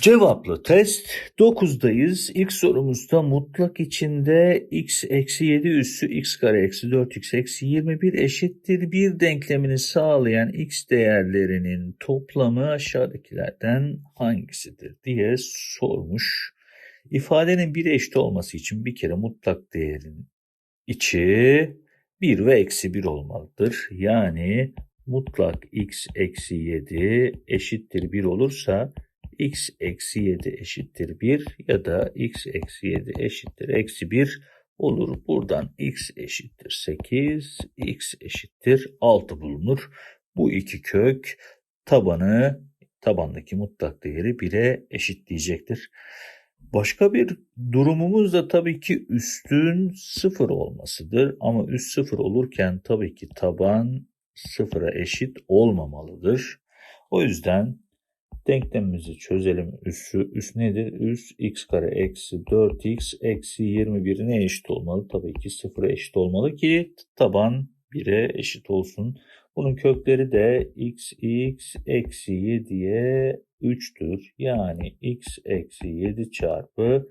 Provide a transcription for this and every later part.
Cevaplı test 9'dayız. İlk sorumuzda mutlak içinde x eksi 7 üssü x kare eksi 4x eksi 21 eşittir bir denklemini sağlayan x değerlerinin toplamı aşağıdakilerden hangisidir diye sormuş. İfadenin bir eşit olması için bir kere mutlak değerin içi 1 ve eksi 1 olmalıdır. Yani mutlak x eksi 7 eşittir 1 olursa x eksi 7 eşittir 1 ya da x eksi 7 eşittir eksi 1 olur. Buradan x eşittir 8, x eşittir 6 bulunur. Bu iki kök tabanı tabandaki mutlak değeri 1'e eşitleyecektir. Başka bir durumumuz da tabii ki üstün 0 olmasıdır. Ama üst 0 olurken tabii ki taban 0'a eşit olmamalıdır. O yüzden Denklemimizi çözelim. Üssü, üst nedir? Üst x kare eksi 4x eksi 21 ne eşit olmalı? Tabii ki 0'a eşit olmalı ki taban 1'e eşit olsun. Bunun kökleri de x x eksi 7'ye 3'tür. Yani x eksi 7 çarpı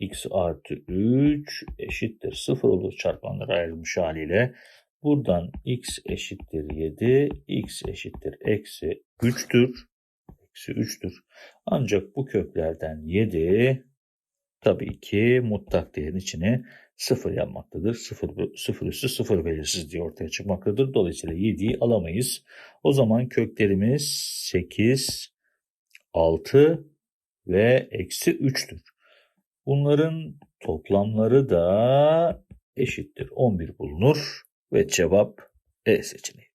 x artı 3 eşittir 0 olur çarpanlara ayrılmış haliyle. Buradan x eşittir 7, x eşittir eksi 3'tür eksi 3'tür. Ancak bu köklerden 7 tabii ki mutlak değerin içine 0 yapmaktadır. 0, 0 üstü 0 belirsiz diye ortaya çıkmaktadır. Dolayısıyla 7'yi alamayız. O zaman köklerimiz 8, 6 ve eksi 3'tür. Bunların toplamları da eşittir 11 bulunur ve cevap E seçeneğidir.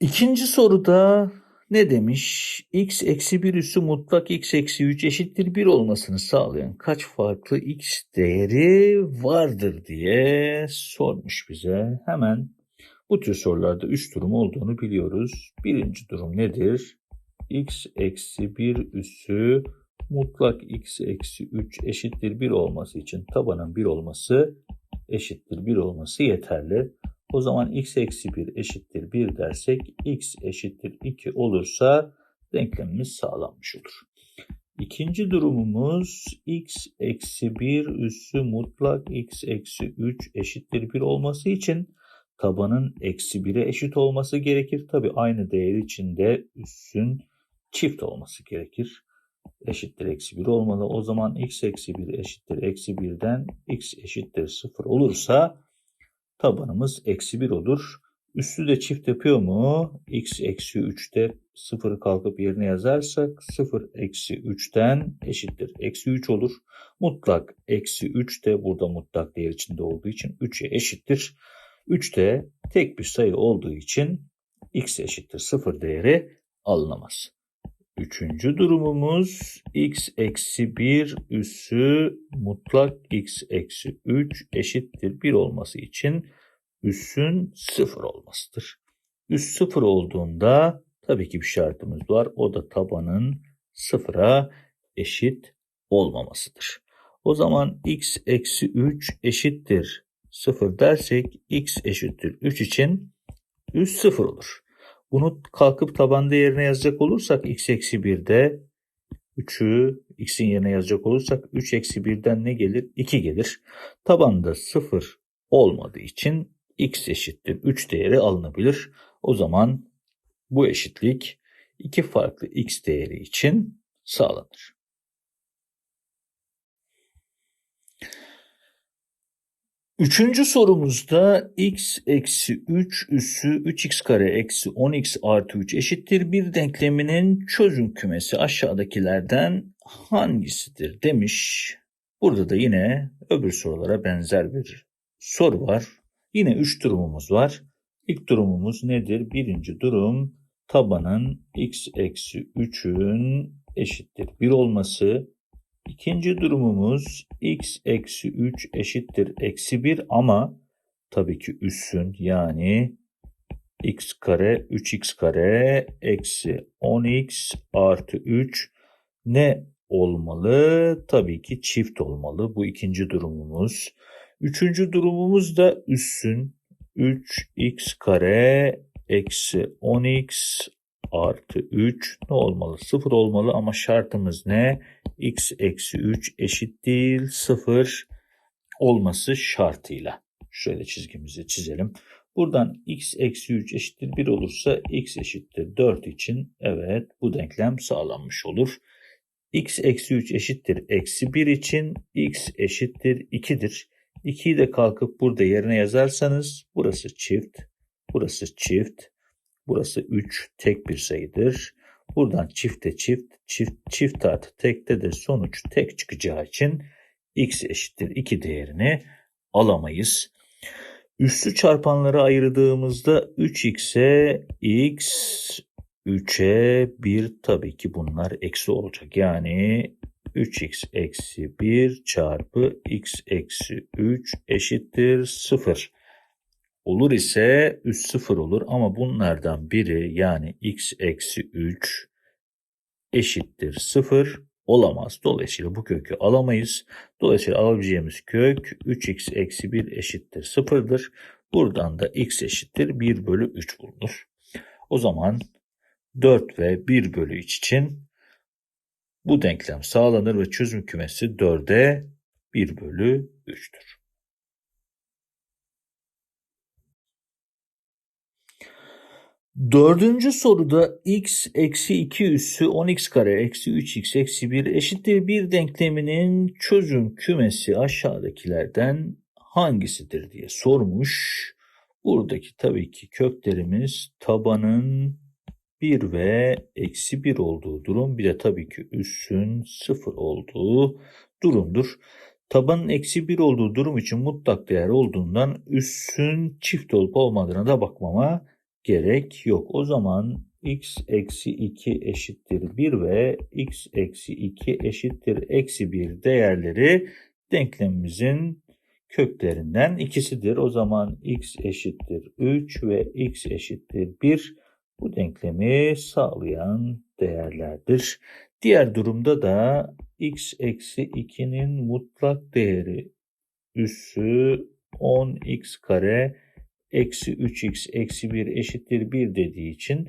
İkinci soruda ne demiş? x eksi 1 üssü mutlak x eksi 3 eşittir 1 olmasını sağlayan kaç farklı x değeri vardır diye sormuş bize. Hemen bu tür sorularda 3 durum olduğunu biliyoruz. Birinci durum nedir? x eksi 1 üssü mutlak x eksi 3 eşittir 1 olması için tabanın 1 olması eşittir 1 olması yeterli. O zaman x eksi 1 eşittir 1 dersek x eşittir 2 olursa denklemimiz sağlanmış olur. İkinci durumumuz x eksi 1 üssü mutlak x eksi 3 eşittir 1 olması için tabanın eksi 1'e eşit olması gerekir. Tabi aynı değer içinde üssün çift olması gerekir. Eşittir eksi 1 olmalı. O zaman x eksi 1 eşittir eksi 1'den x eşittir 0 olursa tabanımız eksi 1 olur. Üstü de çift yapıyor mu? x eksi 3'te 0'ı kalkıp yerine yazarsak 0 eksi 3'ten eşittir. Eksi 3 olur. Mutlak eksi 3 de burada mutlak değer içinde olduğu için 3'e eşittir. 3 de tek bir sayı olduğu için x eşittir 0 değeri alınamaz. Üçüncü durumumuz x eksi 1 üssü mutlak x eksi 3 eşittir 1 olması için üssün 0 olmasıdır. Üs 0 olduğunda tabii ki bir şartımız var. O da tabanın 0'a eşit olmamasıdır. O zaman x eksi 3 eşittir 0 dersek x eşittir 3 için üs 0 olur. Bunu kalkıp taban değerine yazacak olursak x eksi 1'de 3'ü x'in yerine yazacak olursak 3 eksi 1'den ne gelir? 2 gelir. Tabanda 0 olmadığı için x eşittir 3 değeri alınabilir. O zaman bu eşitlik iki farklı x değeri için sağlanır. Üçüncü sorumuzda x eksi 3 üssü 3x kare eksi 10x artı 3 eşittir bir denkleminin çözüm kümesi aşağıdakilerden hangisidir demiş. Burada da yine öbür sorulara benzer bir soru var. Yine 3 durumumuz var. İlk durumumuz nedir? Birinci durum tabanın x eksi 3'ün eşittir 1 olması. İkinci durumumuz x eksi 3 eşittir eksi 1 ama tabii ki üssün yani x kare 3x kare eksi 10x artı 3 ne olmalı? Tabii ki çift olmalı. Bu ikinci durumumuz. Üçüncü durumumuz da üssün 3x kare eksi 10x artı 3 ne olmalı? 0 olmalı ama şartımız ne? x eksi 3 eşit değil 0 olması şartıyla. Şöyle çizgimizi çizelim. Buradan x eksi 3 eşittir 1 olursa x eşittir 4 için evet bu denklem sağlanmış olur. x eksi 3 eşittir eksi 1 için x eşittir 2'dir. 2'yi de kalkıp burada yerine yazarsanız burası çift, burası çift, burası 3 tek bir sayıdır. Buradan çifte çift, çift, çift artı tekte de sonuç tek çıkacağı için x eşittir 2 değerini alamayız. Üssü çarpanları ayırdığımızda 3x'e x, 3'e 1 tabii ki bunlar eksi olacak. Yani 3x eksi 1 çarpı x eksi 3 eşittir 0. Olur ise üst 0 olur ama bunlardan biri yani x eksi 3 eşittir 0 olamaz. Dolayısıyla bu kökü alamayız. Dolayısıyla alabileceğimiz kök 3x eksi 1 eşittir 0'dır. Buradan da x eşittir 1 bölü 3 bulunur. O zaman 4 ve 1 bölü 3 için bu denklem sağlanır ve çözüm kümesi 4'e 1 bölü 3'tür. Dördüncü soruda x eksi 2 üssü 10x kare eksi 3x eksi 1 eşittir bir denkleminin çözüm kümesi aşağıdakilerden hangisidir diye sormuş. Buradaki tabii ki köklerimiz tabanın 1 ve eksi 1 olduğu durum bir de tabii ki üssün 0 olduğu durumdur. Tabanın eksi 1 olduğu durum için mutlak değer olduğundan üssün çift olup olmadığına da bakmama gerek yok. O zaman x eksi 2 eşittir 1 ve x eksi 2 eşittir eksi 1 değerleri denklemimizin köklerinden ikisidir. O zaman x eşittir 3 ve x eşittir 1 bu denklemi sağlayan değerlerdir. Diğer durumda da x eksi 2'nin mutlak değeri üssü 10x kare eksi 3x eksi 1 eşittir 1 dediği için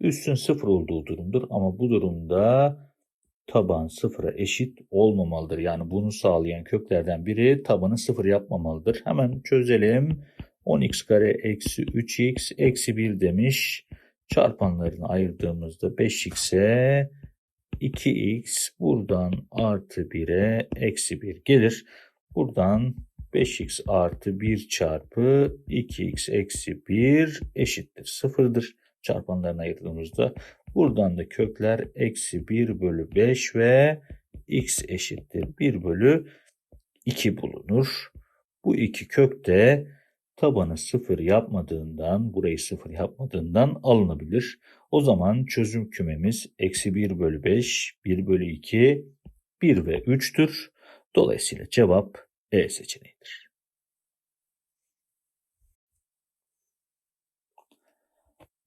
üssün 0 olduğu durumdur. Ama bu durumda taban 0'a eşit olmamalıdır. Yani bunu sağlayan köklerden biri tabanı 0 yapmamalıdır. Hemen çözelim. 10x kare eksi 3x eksi 1 demiş. Çarpanlarını ayırdığımızda 5x'e 2x buradan artı 1'e eksi 1 gelir. Buradan 5x artı 1 çarpı 2x eksi 1 eşittir 0'dır. Çarpanlarını ayırdığımızda buradan da kökler eksi 1 bölü 5 ve x eşittir 1 bölü 2 bulunur. Bu iki kök de tabanı 0 yapmadığından, burayı 0 yapmadığından alınabilir. O zaman çözüm kümemiz eksi 1 bölü 5, 1 bölü 2, 1 ve 3'tür. Dolayısıyla cevap e seçeneğidir.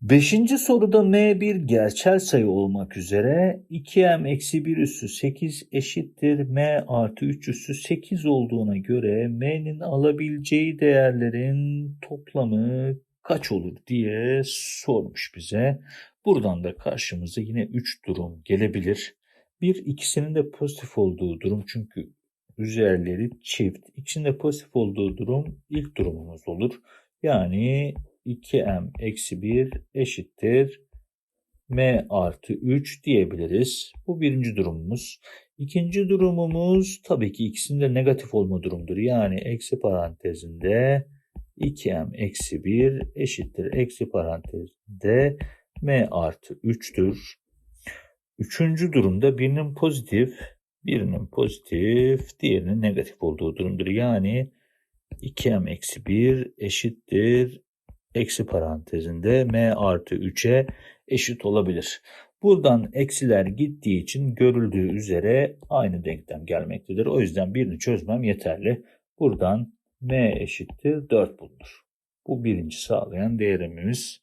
Beşinci soruda m bir gerçel sayı olmak üzere 2m eksi 1 üssü 8 eşittir m artı 3 üssü 8 olduğuna göre m'nin alabileceği değerlerin toplamı kaç olur diye sormuş bize. Buradan da karşımıza yine 3 durum gelebilir. Bir ikisinin de pozitif olduğu durum çünkü üzerleri çift. İkisinde pozitif olduğu durum ilk durumumuz olur. Yani 2m eksi 1 eşittir m artı 3 diyebiliriz. Bu birinci durumumuz. İkinci durumumuz tabii ki ikisinde negatif olma durumdur. Yani eksi parantezinde 2m eksi 1 eşittir eksi parantezinde m artı 3'tür. Üçüncü durumda birinin pozitif, birinin pozitif, diğerinin negatif olduğu durumdur. Yani 2m eksi 1 eşittir eksi parantezinde m artı 3'e eşit olabilir. Buradan eksiler gittiği için görüldüğü üzere aynı denklem gelmektedir. O yüzden birini çözmem yeterli. Buradan m eşittir 4 bulunur. Bu birinci sağlayan değerimiz.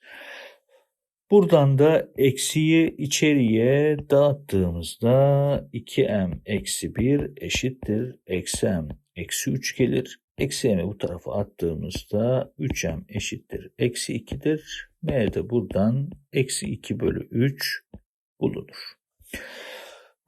Buradan da eksiyi içeriye dağıttığımızda 2m eksi 1 eşittir eksi m eksi 3 gelir. Eksi m'i bu tarafa attığımızda 3m eşittir. Eksi 2'dir. m de buradan eksi 2 bölü 3 bulunur.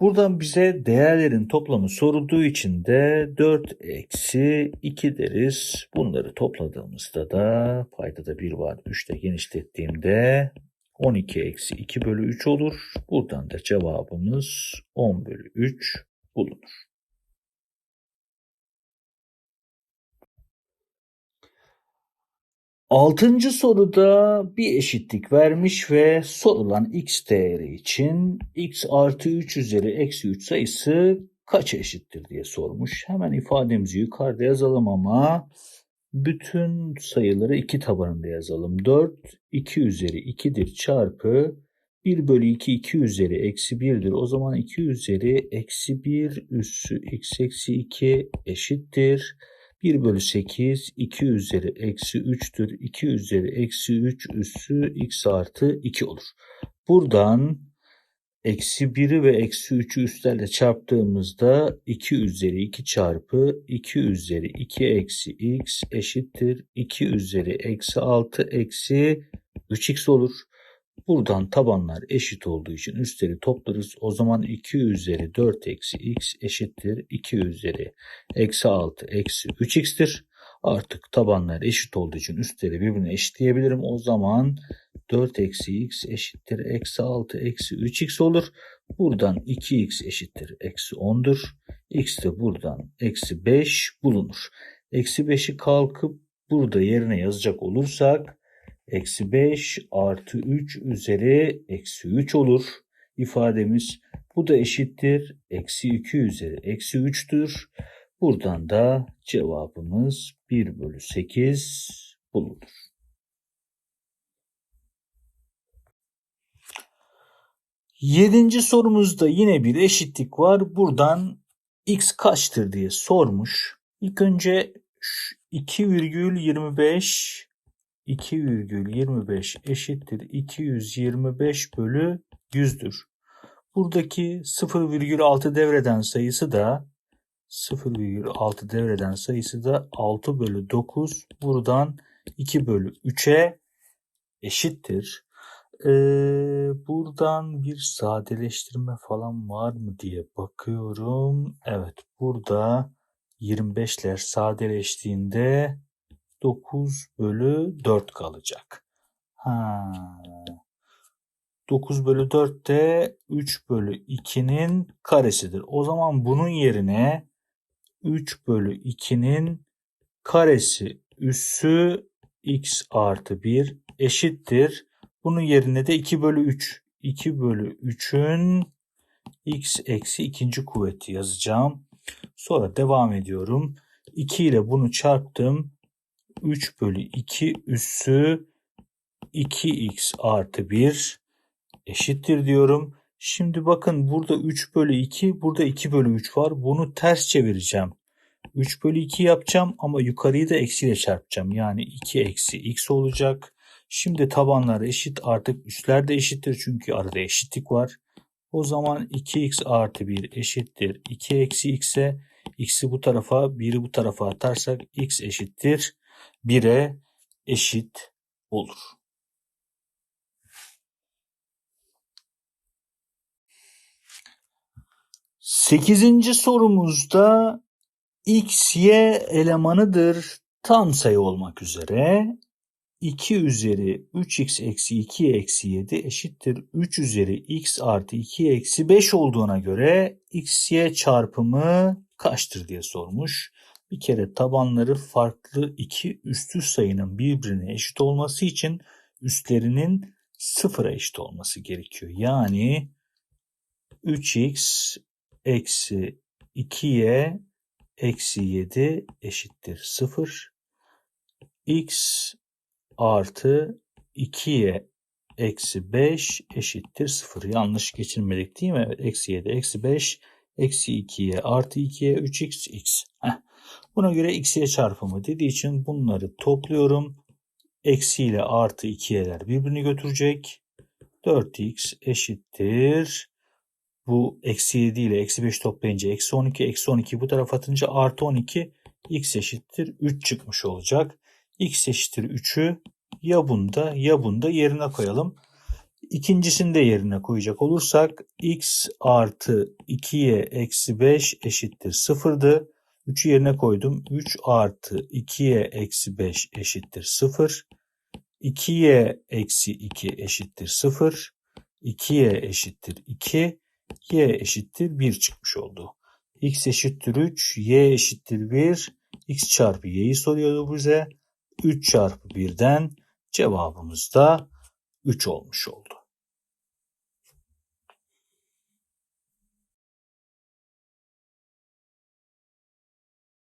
Buradan bize değerlerin toplamı sorulduğu için de 4 eksi 2 deriz. Bunları topladığımızda da paydada 1 var. 3'te genişlettiğimde 12 eksi 2 bölü 3 olur. Buradan da cevabımız 10 bölü 3 bulunur. Altıncı soruda bir eşitlik vermiş ve sorulan x değeri için x artı 3 üzeri eksi 3 sayısı kaç eşittir diye sormuş. Hemen ifademizi yukarıda yazalım ama bütün sayıları iki tabanında yazalım. 4 2 üzeri 2'dir çarpı 1 bölü 2 2 üzeri eksi 1'dir. O zaman 2 üzeri eksi 1 üssü x eksi 2 eşittir. 1 bölü 8 2 üzeri eksi 3'tür. 2 üzeri eksi 3 üssü x artı 2 olur. Buradan eksi 1'i ve eksi 3'ü üstlerle çarptığımızda 2 üzeri 2 çarpı 2 üzeri 2 eksi x eşittir. 2 üzeri eksi 6 eksi 3x olur. Buradan tabanlar eşit olduğu için üstleri toplarız. O zaman 2 üzeri 4 eksi x eşittir. 2 üzeri eksi 6 eksi 3x'tir. Artık tabanlar eşit olduğu için üstleri birbirine eşitleyebilirim. O zaman 4 eksi x eşittir. Eksi 6 eksi 3x olur. Buradan 2x eşittir. Eksi 10'dur. x de buradan eksi 5 bulunur. Eksi 5'i kalkıp burada yerine yazacak olursak eksi 5 artı 3 üzeri eksi 3 olur ifademiz. Bu da eşittir. Eksi 2 üzeri eksi 3'tür. Buradan da cevabımız 1 bölü 8 bulunur. Yedinci sorumuzda yine bir eşitlik var. Buradan x kaçtır diye sormuş. İlk önce 2,25 2,25 eşittir 225 bölü 100'dür. Buradaki 0,6 devreden sayısı da 0,6 devreden sayısı da 6 bölü 9. Buradan 2 bölü 3'e eşittir. Ee, buradan bir sadeleştirme falan var mı diye bakıyorum. Evet burada 25'ler sadeleştiğinde 9 bölü 4 kalacak. Ha. 9 bölü 4 de 3 bölü 2'nin karesidir. O zaman bunun yerine 3 bölü 2'nin karesi üssü x artı 1 eşittir. Bunun yerine de 2 bölü 3. 2 bölü 3'ün x eksi ikinci kuvveti yazacağım. Sonra devam ediyorum. 2 ile bunu çarptım. 3 bölü 2 üssü 2x artı 1 eşittir diyorum. Şimdi bakın burada 3 bölü 2 burada 2 bölü 3 var. Bunu ters çevireceğim. 3 bölü 2 yapacağım ama yukarıyı da eksiyle çarpacağım. Yani 2 eksi x olacak. Şimdi tabanlar eşit artık üstler de eşittir çünkü arada eşitlik var. O zaman 2x artı 1 eşittir 2 eksi x'e x'i bu tarafa 1'i bu tarafa atarsak x eşittir 1'e eşit olur. Sekizinci sorumuzda x, y elemanıdır tam sayı olmak üzere 2 üzeri 3x eksi 2 eksi 7 eşittir 3 üzeri x artı 2 eksi 5 olduğuna göre x, y çarpımı kaçtır diye sormuş. Bir kere tabanları farklı iki üstü sayının birbirine eşit olması için üstlerinin sıfıra eşit olması gerekiyor. Yani 3x eksi 2y eksi 7 eşittir 0. x artı 2y eksi 5 eşittir 0. Yanlış geçirmedik değil mi? Evet, eksi 7 eksi 5 eksi 2y artı 2y 3x x. Heh. Buna göre x'ye çarpımı dediği için bunları topluyorum. Eksi ile artı 2y'ler birbirini götürecek. 4x eşittir. Bu eksi 7 ile eksi 5 toplayınca eksi 12. Eksi 12 bu tarafa atınca artı 12. x eşittir 3 çıkmış olacak. x eşittir 3'ü ya bunda ya bunda yerine koyalım. İkincisini de yerine koyacak olursak x artı 2y eksi 5 eşittir 0'dı. 3'ü yerine koydum. 3 artı 2y eksi 5 eşittir 0. 2y eksi 2 eşittir 0. 2y eşittir 2. y eşittir 1 çıkmış oldu. x eşittir 3, y eşittir 1. x çarpı y'yi soruyordu bize. 3 çarpı 1'den cevabımız da 3 olmuş oldu.